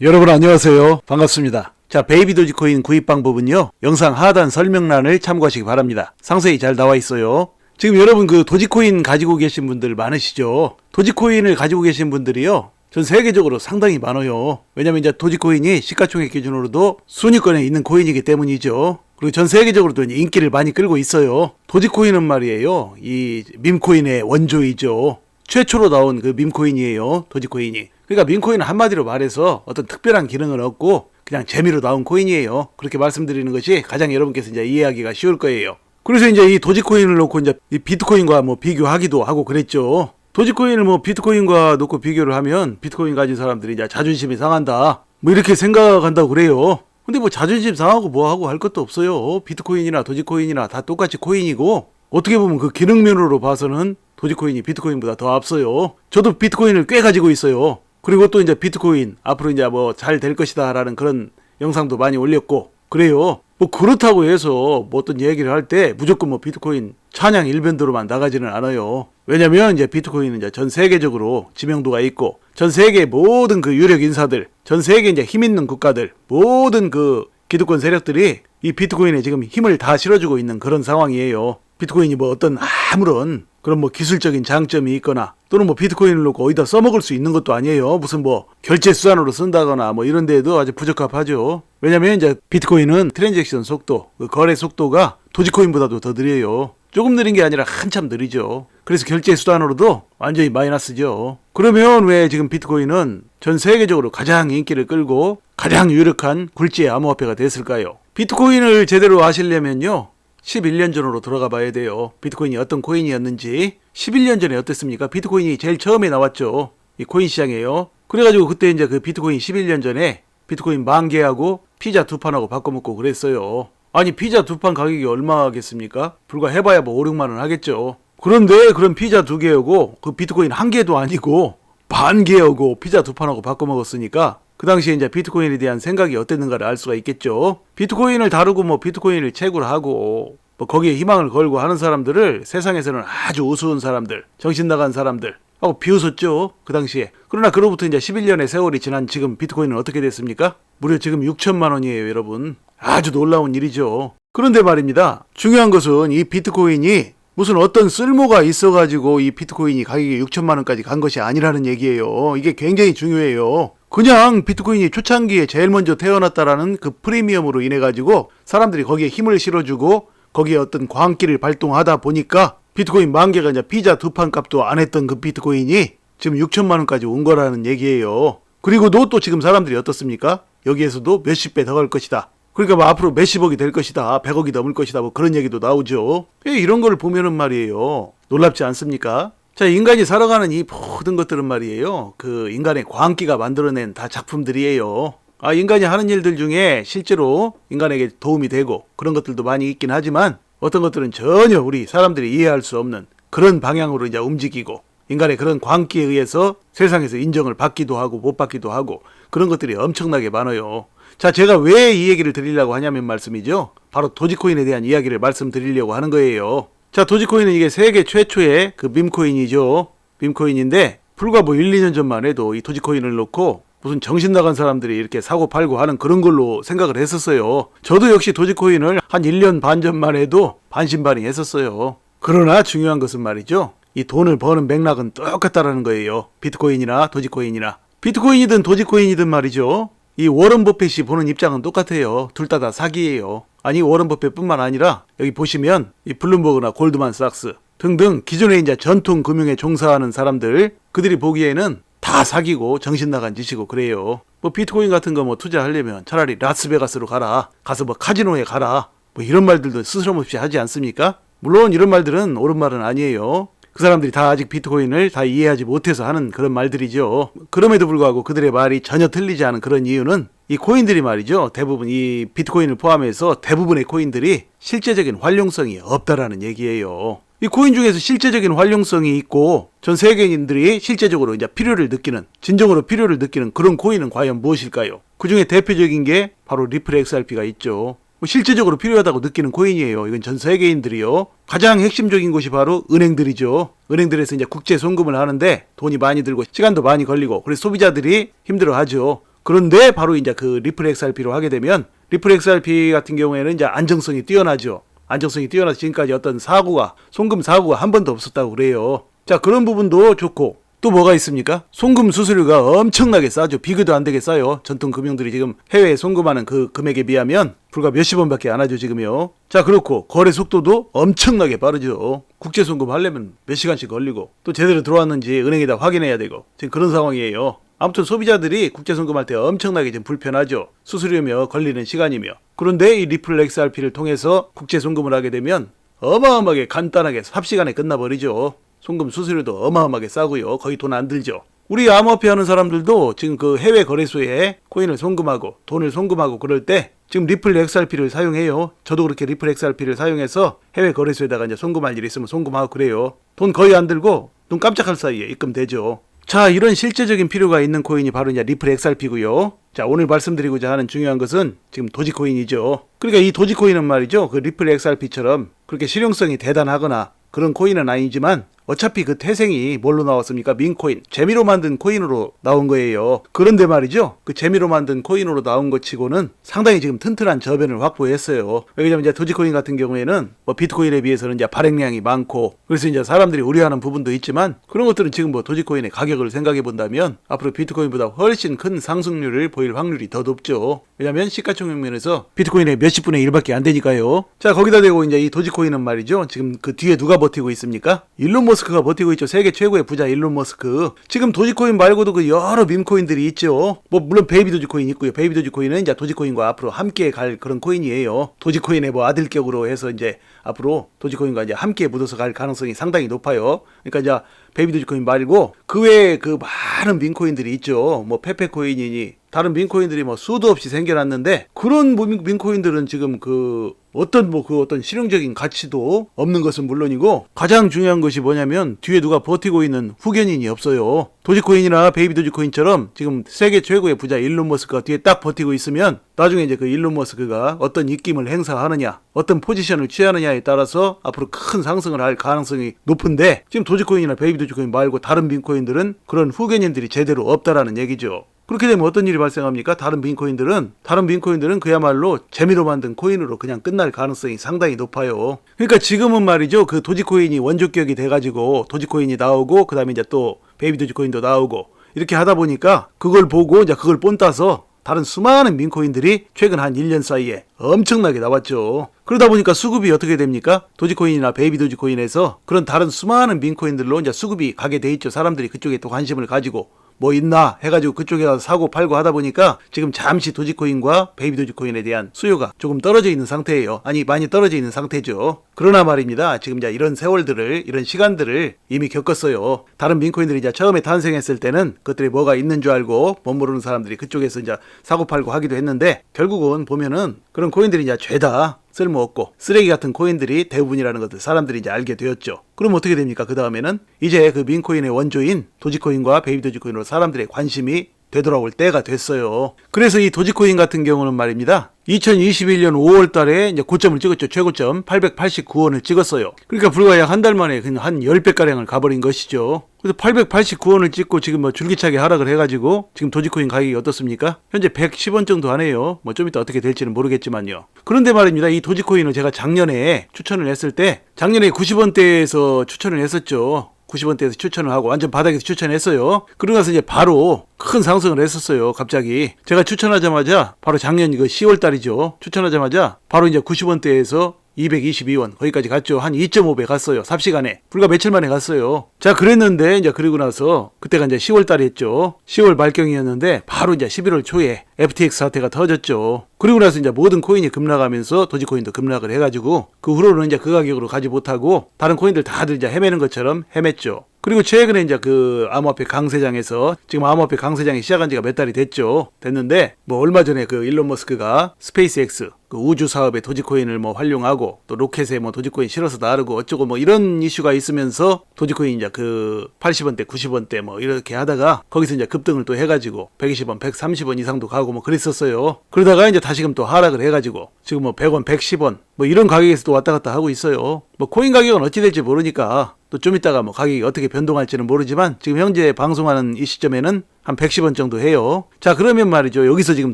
여러분 안녕하세요. 반갑습니다. 자, 베이비 도지코인 구입 방법은요. 영상 하단 설명란을 참고하시기 바랍니다. 상세히 잘 나와 있어요. 지금 여러분 그 도지코인 가지고 계신 분들 많으시죠? 도지코인을 가지고 계신 분들이요. 전 세계적으로 상당히 많아요. 왜냐면 이제 도지코인이 시가총액 기준으로도 순위권에 있는 코인이기 때문이죠. 그리고 전 세계적으로도 인기를 많이 끌고 있어요. 도지코인은 말이에요. 이 밈코인의 원조이죠. 최초로 나온 그 밈코인이에요. 도지코인이. 그러니까 밈코인은 한마디로 말해서 어떤 특별한 기능은 없고 그냥 재미로 나온 코인이에요. 그렇게 말씀드리는 것이 가장 여러분께서 이제 이해하기가 쉬울 거예요. 그래서 이제 이 도지코인을 놓고 이제 이 비트코인과 뭐 비교하기도 하고 그랬죠. 도지코인을 뭐 비트코인과 놓고 비교를 하면 비트코인 가진 사람들이 이제 자존심이 상한다. 뭐 이렇게 생각한다고 그래요. 근데 뭐 자존심 상하고 뭐 하고 할 것도 없어요. 비트코인이나 도지코인이나 다 똑같이 코인이고 어떻게 보면 그 기능면으로 봐서는 도지코인이 비트코인보다 더 앞서요. 저도 비트코인을 꽤 가지고 있어요. 그리고 또 이제 비트코인 앞으로 이제 뭐 잘 될 것이다라는 그런 영상도 많이 올렸고 그래요. 뭐 그렇다고 해서 뭐 어떤 얘기를 할 때 무조건 뭐 비트코인 찬양 일변도로만 나가지는 않아요. 왜냐면 이제 비트코인은 이제 전 세계적으로 지명도가 있고 전 세계 모든 그 유력 인사들, 전 세계 이제 힘 있는 국가들, 모든 그 기득권 세력들이 이 비트코인에 지금 힘을 다 실어주고 있는 그런 상황이에요. 비트코인이 뭐 어떤 아무런 그런 뭐 기술적인 장점이 있거나 또는 뭐 비트코인을 놓고 어디다 써먹을 수 있는 것도 아니에요. 무슨 뭐 결제 수단으로 쓴다거나 뭐 이런 데에도 아주 부적합하죠. 왜냐면 이제 비트코인은 트랜잭션 속도, 그 거래 속도가 도지코인보다도 더 느려요. 조금 느린 게 아니라 한참 느리죠. 그래서 결제 수단으로도 완전히 마이너스죠. 그러면 왜 지금 비트코인은 전 세계적으로 가장 인기를 끌고 가장 유력한 굴지의 암호화폐가 됐을까요? 비트코인을 제대로 아시려면요. 11년 전으로 들어가 봐야 돼요. 비트코인이 어떤 코인이었는지. 11년 전에 어땠습니까? 비트코인이 제일 처음에 나왔죠. 이 코인 시장이에요. 그래가지고 그때 이제 그 비트코인 11년 전에 비트코인 만 개하고 피자 두 판하고 바꿔 먹고 그랬어요. 아니 피자 두 판 가격이 얼마겠습니까? 불과 해봐야 뭐 5, 6만 원 하겠죠. 그런데 그런 피자 두 개하고 그 비트코인 한 개도 아니고 반 개하고 피자 두 판하고 바꿔 먹었으니까 그 당시에 이제 비트코인에 대한 생각이 어땠는가를 알 수가 있겠죠. 비트코인을 다루고 뭐 비트코인을 채굴 하고 뭐 거기에 희망을 걸고 하는 사람들을 세상에서는 아주 우스운 사람들, 정신 나간 사람들 하고 비웃었죠. 그 당시에. 그러나 그로부터 이제 11년의 세월이 지난 지금 비트코인은 어떻게 됐습니까? 무려 지금 6천만 원이에요, 여러분. 아주 놀라운 일이죠. 그런데 말입니다. 중요한 것은 이 비트코인이 무슨 어떤 쓸모가 있어가지고 이 비트코인이 가격이 6천만 원까지 간 것이 아니라는 얘기예요. 이게 굉장히 중요해요. 그냥 비트코인이 초창기에 제일 먼저 태어났다라는 그 프리미엄으로 인해 가지고 사람들이 거기에 힘을 실어주고 거기에 어떤 광기를 발동하다 보니까 비트코인 만 개가 이제 피자 두 판 값도 안 했던 그 비트코인이 지금 6천만 원까지 온 거라는 얘기예요. 그리고 또, 또 지금 사람들이 어떻습니까? 여기에서도 몇십 배 더 갈 것이다. 그러니까 뭐 앞으로 몇십억이 될 것이다. 100억이 넘을 것이다. 뭐 그런 얘기도 나오죠. 예, 이런 거를 보면은 말이에요. 놀랍지 않습니까? 자, 인간이 살아가는 이 모든 것들은 말이에요. 그 인간의 광기가 만들어낸 다 작품들이에요. 아, 인간이 하는 일들 중에 실제로 인간에게 도움이 되고 그런 것들도 많이 있긴 하지만 어떤 것들은 전혀 우리 사람들이 이해할 수 없는 그런 방향으로 이제 움직이고 인간의 그런 광기에 의해서 세상에서 인정을 받기도 하고 못 받기도 하고 그런 것들이 엄청나게 많아요. 자, 제가 왜 이 얘기를 드리려고 하냐면 말씀이죠. 바로 도지코인에 대한 이야기를 말씀드리려고 하는 거예요. 자, 도지코인은 이게 세계 최초의 그 밈코인이죠. 밈코인인데 불과 뭐 1, 2년 전만 해도 이 도지코인을 놓고 무슨 정신 나간 사람들이 이렇게 사고 팔고 하는 그런 걸로 생각을 했었어요. 저도 역시 도지코인을 한 1년 반 전만 해도 반신반의 했었어요. 그러나 중요한 것은 말이죠. 이 돈을 버는 맥락은 똑같다라는 거예요. 비트코인이나 도지코인이나. 비트코인이든 도지코인이든 말이죠. 이 워런 버핏이 보는 입장은 똑같아요. 둘 다 다 사기예요. 아니 워런 버핏뿐만 아니라 여기 보시면 이 블룸버그나 골드만삭스 등등 기존에 이제 전통 금융에 종사하는 사람들 그들이 보기에는 다 사기고 정신 나간 짓이고 그래요. 뭐 비트코인 같은 거 뭐 투자하려면 차라리 라스베가스로 가라. 가서 뭐 카지노에 가라. 뭐 이런 말들도 스스럼없이 하지 않습니까? 물론 이런 말들은 옳은 말은 아니에요. 그 사람들이 다 아직 비트코인을 다 이해하지 못해서 하는 그런 말들이죠. 그럼에도 불구하고 그들의 말이 전혀 틀리지 않은 그런 이유는 이 코인들이 말이죠. 대부분 이 비트코인을 포함해서 대부분의 코인들이 실제적인 활용성이 없다라는 얘기예요. 이 코인 중에서 실제적인 활용성이 있고 전 세계인들이 실제적으로 이제 필요를 느끼는 진정으로 필요를 느끼는 그런 코인은 과연 무엇일까요? 그 중에 대표적인 게 바로 리플 XRP가 있죠. 뭐 실제적으로 필요하다고 느끼는 코인이에요. 이건 전 세계인들이요. 가장 핵심적인 곳이 바로 은행들이죠. 은행들에서 이제 국제 송금을 하는데 돈이 많이 들고 시간도 많이 걸리고 그래서 소비자들이 힘들어하죠. 그런데 바로 이제 그 리플 XRP로 하게 되면 리플 XRP 같은 경우에는 이제 안정성이 뛰어나죠. 안정성이 뛰어나서 지금까지 어떤 사고가 송금 사고가 한 번도 없었다고 그래요. 자 그런 부분도 좋고 또 뭐가 있습니까? 송금 수수료가 엄청나게 싸죠. 비교도 안 되게 싸요. 전통 금융들이 지금 해외에 송금하는 그 금액에 비하면 불과 몇십 원밖에 안 하죠, 지금요. 자, 그렇고 거래 속도도 엄청나게 빠르죠. 국제 송금 하려면 몇 시간씩 걸리고 또 제대로 들어왔는지 은행에다 확인해야 되고 지금 그런 상황이에요. 아무튼 소비자들이 국제 송금할 때 엄청나게 좀 불편하죠. 수수료며 걸리는 시간이며. 그런데 이 리플 XRP를 통해서 국제 송금을 하게 되면 어마어마하게 간단하게 삽시간에 끝나버리죠. 송금 수수료도 어마어마하게 싸고요. 거의 돈 안 들죠. 우리 암호화폐 하는 사람들도 지금 그 해외 거래소에 코인을 송금하고 돈을 송금하고 그럴 때 지금 리플 XRP를 사용해요. 저도 그렇게 리플 XRP를 사용해서 해외 거래소에다가 이제 송금할 일이 있으면 송금하고 그래요. 돈 거의 안 들고 눈 깜짝할 사이에 입금되죠. 자, 이런 실제적인 필요가 있는 코인이 바로 이제 리플 XRP고요. 자, 오늘 말씀드리고자 하는 중요한 것은 지금 도지코인이죠. 그러니까 이 도지코인은 말이죠. 그 리플 XRP처럼 그렇게 실용성이 대단하거나 그런 코인은 아니지만 어차피 그 태생이 뭘로 나왔습니까? 민코인. 재미로 만든 코인으로 나온 거예요. 그런데 말이죠. 그 재미로 만든 코인으로 나온 것 치고는 상당히 지금 튼튼한 저변을 확보했어요. 왜냐면 이제 도지코인 같은 경우에는 뭐 비트코인에 비해서는 이제 발행량이 많고 그래서 이제 사람들이 우려하는 부분도 있지만 그런 것들은 지금 뭐 도지코인의 가격을 생각해 본다면 앞으로 비트코인보다 훨씬 큰 상승률을 보일 확률이 더 높죠. 왜냐면 시가총액 면에서 비트코인의 몇십 분의 1밖에 안 되니까요. 자, 거기다 대고 이제 이 도지코인은 말이죠. 지금 그 뒤에 누가 버티고 있습니까? 일론 머스크가 버티고 있죠. 세계 최고의 부자 일론 머스크. 지금 도지코인 말고도 그 여러 밈코인들이 있죠. 뭐 물론 베이비 도지코인 있고요. 베이비 도지코인은 이제 도지코인과 앞으로 함께 갈 그런 코인이에요. 도지코인의 뭐 아들격으로 해서 이제 앞으로 도지코인과 이제 함께 묻어서 갈 가능성이 상당히 높아요. 그러니까 이제 베이비 도지코인 말고 그 외에 그 많은 민코인들이 있죠. 뭐 페페코인이니 다른 민코인들이 뭐 수도 없이 생겨났는데 그런 민- 민코인들은 지금 그 어떤 뭐 그 어떤 실용적인 가치도 없는 것은 물론이고 가장 중요한 것이 뭐냐면 뒤에 누가 버티고 있는 후견인이 없어요. 도지코인이나 베이비 도지코인처럼 지금 세계 최고의 부자 일론 머스크가 뒤에 딱 버티고 있으면 나중에 이제 그 일론 머스크가 어떤 입김을 행사하느냐, 어떤 포지션을 취하느냐에 따라서 앞으로 큰 상승을 할 가능성이 높은데 지금 도지코인이나 베이비 도지코인 말고 다른 빈코인들은 그런 후견인들이 제대로 없다라는 얘기죠. 그렇게 되면 어떤 일이 발생합니까? 다른 빈코인들은 다른 빈코인들은 그야말로 재미로 만든 코인으로 그냥 끝날 가능성이 상당히 높아요. 그러니까 지금은 말이죠. 그 도지코인이 원조격이 돼가지고 도지코인이 나오고 그다음에 이제 또 베이비 도지코인도 나오고 이렇게 하다 보니까 그걸 보고 이제 그걸 본따서 다른 수많은 민코인들이 최근 한 1년 사이에 엄청나게 나왔죠. 그러다 보니까 수급이 어떻게 됩니까? 도지코인이나 베이비 도지코인에서 그런 다른 수많은 민코인들로 이제 수급이 가게 돼 있죠. 사람들이 그쪽에 또 관심을 가지고 뭐 있나 해가지고 그쪽에 가서 사고 팔고 하다 보니까 지금 잠시 도지코인과 베이비 도지코인에 대한 수요가 조금 떨어져 있는 상태예요. 아니 많이 떨어져 있는 상태죠. 그러나 말입니다. 지금 이제 이런 세월들을 이런 시간들을 이미 겪었어요. 다른 민코인들이 이제 처음에 탄생했을 때는 그것들이 뭐가 있는 줄 알고 못 모르는 사람들이 그쪽에서 이제 사고 팔고 하기도 했는데 결국은 보면은 그런 코인들이 이제 죄다 쓸모없고 쓰레기 같은 코인들이 대부분이라는 것을 사람들이 이제 알게 되었죠. 그럼 어떻게 됩니까? 그 다음에는 이제 그 민코인의 원조인 도지코인과 베이비 도지코인으로 사람들의 관심이 되돌아올 때가 됐어요. 그래서 이 도지코인 같은 경우는 말입니다. 2021년 5월 달에 이제 고점을 찍었죠. 최고점 889원을 찍었어요. 그러니까 불과 약 한 달 만에 그냥 한 10배 가량을 가버린 것이죠. 그래서 889원을 찍고 지금 뭐 줄기차게 하락을 해가지고 지금 도지코인 가격이 어떻습니까? 현재 110원 정도 하네요. 뭐 좀 이따 어떻게 될지는 모르겠지만요. 그런데 말입니다. 이 도지코인을 제가 작년에 추천을 했을 때 작년에 90원대에서 추천을 했었죠. 90원대에서 추천을 하고 완전 바닥에서 추천했어요. 그러고 나서 이제 바로 큰 상승을 했었어요. 갑자기 제가 추천하자마자 바로 작년 이거 10월 달이죠. 추천하자마자 바로 이제 90원대에서 222원 거기까지 갔죠. 한 2.5배 갔어요. 삽시간에 불과 며칠 만에 갔어요. 자 그랬는데 이제 그리고 나서 그때가 이제 10월 달이었죠. 10월 말경이었는데 바로 이제 11월 초에 FTX 사태가 터졌죠. 그리고 나서 이제 모든 코인이 급락하면서 도지코인도 급락을 해가지고 그 후로는 이제 그 가격으로 가지 못하고 다른 코인들 다들 이제 헤매는 것처럼 헤맸죠. 그리고 최근에 이제 그 암호화폐 강세장에서 지금 암호화폐 강세장이 시작한 지가 몇 달이 됐죠. 됐는데 뭐 얼마 전에 그 일론 머스크가 스페이스X 그 우주 사업에 도지코인을 뭐 활용하고 또 로켓에 뭐 도지코인 실어서 나르고 어쩌고 뭐 이런 이슈가 있으면서 도지코인 이제 그 80원대, 90원대 뭐 이렇게 하다가 거기서 이제 급등을 또 해가지고 120원, 130원 이상도 가고 뭐 그랬었어요. 그러다가 이제 다시금 또 하락을 해가지고 지금 뭐 100원, 110원 뭐 이런 가격에서 또 왔다 갔다 하고 있어요. 뭐 코인 가격은 어찌 될지 모르니까 또 좀 이따가 뭐 가격이 어떻게 변동할지는 모르지만 지금 현재 방송하는 이 시점에는 한 110원 정도 해요. 자, 그러면 말이죠. 여기서 지금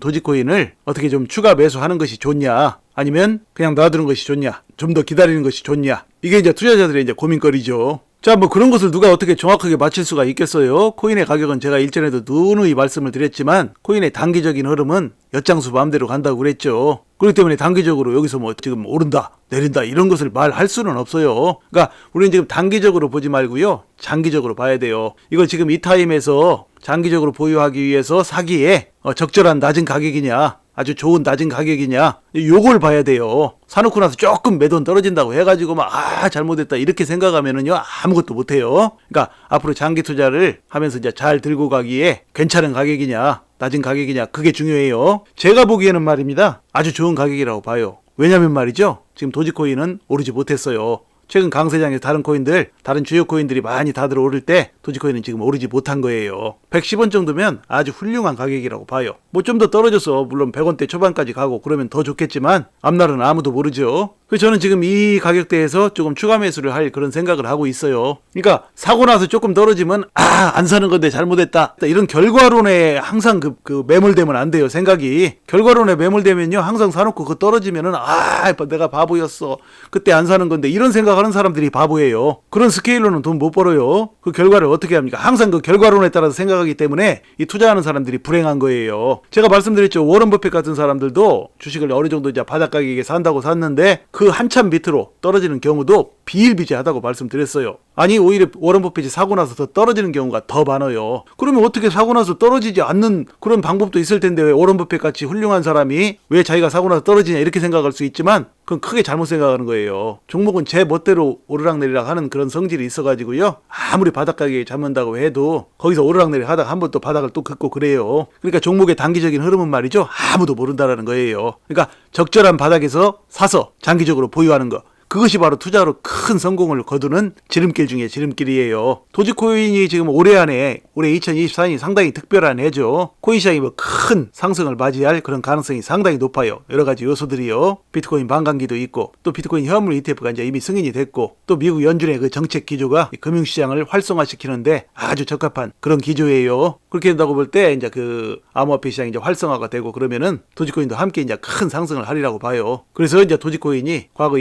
도지코인을 어떻게 좀 추가 매수하는 것이 좋냐? 아니면 그냥 놔두는 것이 좋냐? 좀 더 기다리는 것이 좋냐? 이게 이제 투자자들의 이제 고민거리죠. 자, 뭐 그런 것을 누가 어떻게 정확하게 맞힐 수가 있겠어요? 코인의 가격은 제가 일전에도 누누이 말씀을 드렸지만 코인의 단기적인 흐름은 엿장수 마음대로 간다고 그랬죠. 그렇기 때문에 단기적으로 여기서 뭐 지금 오른다, 내린다 이런 것을 말할 수는 없어요. 그러니까 우리는 지금 단기적으로 보지 말고요. 장기적으로 봐야 돼요. 이걸 지금 이 타임에서 장기적으로 보유하기 위해서 사기에 어, 적절한 낮은 가격이냐 아주 좋은 낮은 가격이냐 요걸 봐야 돼요 사놓고 나서 조금 매돈 떨어진다고 해가지고 막 아 잘못했다 이렇게 생각하면은요 아무것도 못해요 그러니까 앞으로 장기 투자를 하면서 이제 잘 들고 가기에 괜찮은 가격이냐 낮은 가격이냐 그게 중요해요. 제가 보기에는 말입니다. 아주 좋은 가격이라고 봐요. 왜냐면 말이죠. 지금 도지코인은 오르지 못했어요 최근 강세장에서 다른 코인들, 다른 주요 코인들이 많이 다들 오를 때 도지코인은 지금 오르지 못한 거예요. 110원 정도면 아주 훌륭한 가격이라고 봐요. 뭐 좀 더 떨어져서 물론 100원대 초반까지 가고 그러면 더 좋겠지만 앞날은 아무도 모르죠. 그래서 저는 지금 이 가격대에서 조금 추가 매수를 할 그런 생각을 하고 있어요. 그러니까 사고 나서 조금 떨어지면 아 안 사는 건데 잘못했다 이런 결과론에 항상 그, 그 매몰되면 안 돼요 생각이 결과론에 매몰되면요 항상 사놓고 그 떨어지면은 아 내가 바보였어 그때 안 사는 건데 이런 생각 하는 사람들이 바보예요. 그런 스케일로는 돈 못 벌어요. 그 결과를 어떻게 합니까? 항상 그 결과론에 따라서 생각하기 때문에 이 투자하는 사람들이 불행한 거예요. 제가 말씀드렸죠. 워런 버핏 같은 사람들도 주식을 어느 정도 이제 바닥 가격에 산다고 샀는데 그 한참 밑으로 떨어지는 경우도 비일비재하다고 말씀드렸어요. 아니 오히려 워런 버핏이 사고 나서 더 떨어지는 경우가 더 많아요. 그러면 어떻게 사고 나서 떨어지지 않는 그런 방법도 있을 텐데 왜 워런 버핏 같이 훌륭한 사람이 왜 자기가 사고 나서 떨어지냐 이렇게 생각할 수 있지만 그건 크게 잘못 생각하는 거예요. 종목은 제 멋대로 오르락내리락 하는 그런 성질이 있어가지고요. 아무리 바닥 가격에 잡는다고 해도 거기서 오르락내리락 하다가 한 번 또 바닥을 또 긋고 그래요. 그러니까 종목의 단기적인 흐름은 말이죠. 아무도 모른다라는 거예요. 그러니까 적절한 바닥에서 사서 장기적으로 보유하는 거. 그것이 바로 투자로 큰 성공을 거두는 지름길 중에 지름길이에요. 도지코인이 지금 올해 안에 올해 2024년이 상당히 특별한 해죠. 코인 시장이 뭐 큰 상승을 맞이할 그런 가능성이 상당히 높아요. 여러 가지 요소들이요. 비트코인 반감기도 있고 또 비트코인 현물 ETF가 이제 이미 승인이 됐고 또 미국 연준의 그 정책 기조가 이 금융시장을 활성화시키는데 아주 적합한 그런 기조예요. 그렇게 된다고 볼 때 이제 그 암호화폐 시장이 이제 활성화가 되고 그러면은 도지코인도 함께 이제 큰 상승을 하리라고 봐요. 그래서 이제 도지코인이 과거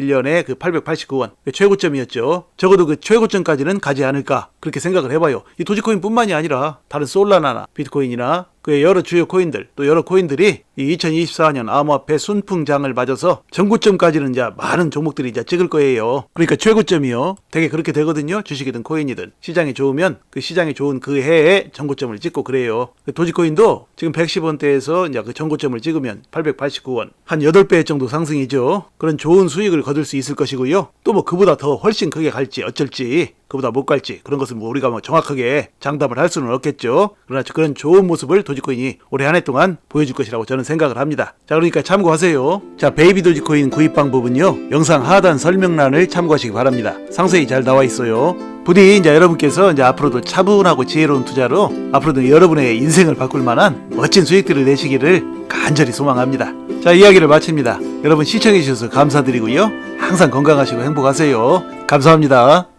2021년에 그 889원 그 최고점이었죠. 적어도 그 최고점까지는 가지 않을까 그렇게 생각을 해봐요. 이 도지코인뿐만이 아니라 다른 솔라나나 비트코인이나 그 여러 주요 코인들 또 여러 코인들이 이 2024년 암호화폐 순풍장을 맞아서 전고점까지는 이제 많은 종목들이 이제 찍을 거예요. 그러니까 최고점이요. 되게 그렇게 되거든요. 주식이든 코인이든 시장이 좋으면 그 시장이 좋은 그 해에 전고점을 찍고 그래요. 그 도지코인도 지금 110원대에서 이제 그 전고점을 찍으면 889원 한 8배 정도 상승이죠. 그런 좋은 수익을 거둘 수 있을 것이고요. 또 뭐 그보다 더 훨씬 크게 갈지 어쩔지 그보다 못 갈지 그런 것은 뭐 우리가 뭐 정확하게 장담을 할 수는 없겠죠. 그러나 그런 좋은 모습을 도지코인이 올해 한 해 동안 보여줄 것이라고 저는 생각을 합니다. 자 그러니까 참고하세요. 자 베이비 도지코인 구입 방법은요. 영상 하단 설명란을 참고하시기 바랍니다. 상세히 잘 나와 있어요. 부디 이제 여러분께서 이제 앞으로도 차분하고 지혜로운 투자로 앞으로도 여러분의 인생을 바꿀 만한 멋진 수익들을 내시기를 간절히 소망합니다. 자 이야기를 마칩니다. 여러분 시청해 주셔서 감사드리고요. 항상 건강하시고 행복하세요. 감사합니다.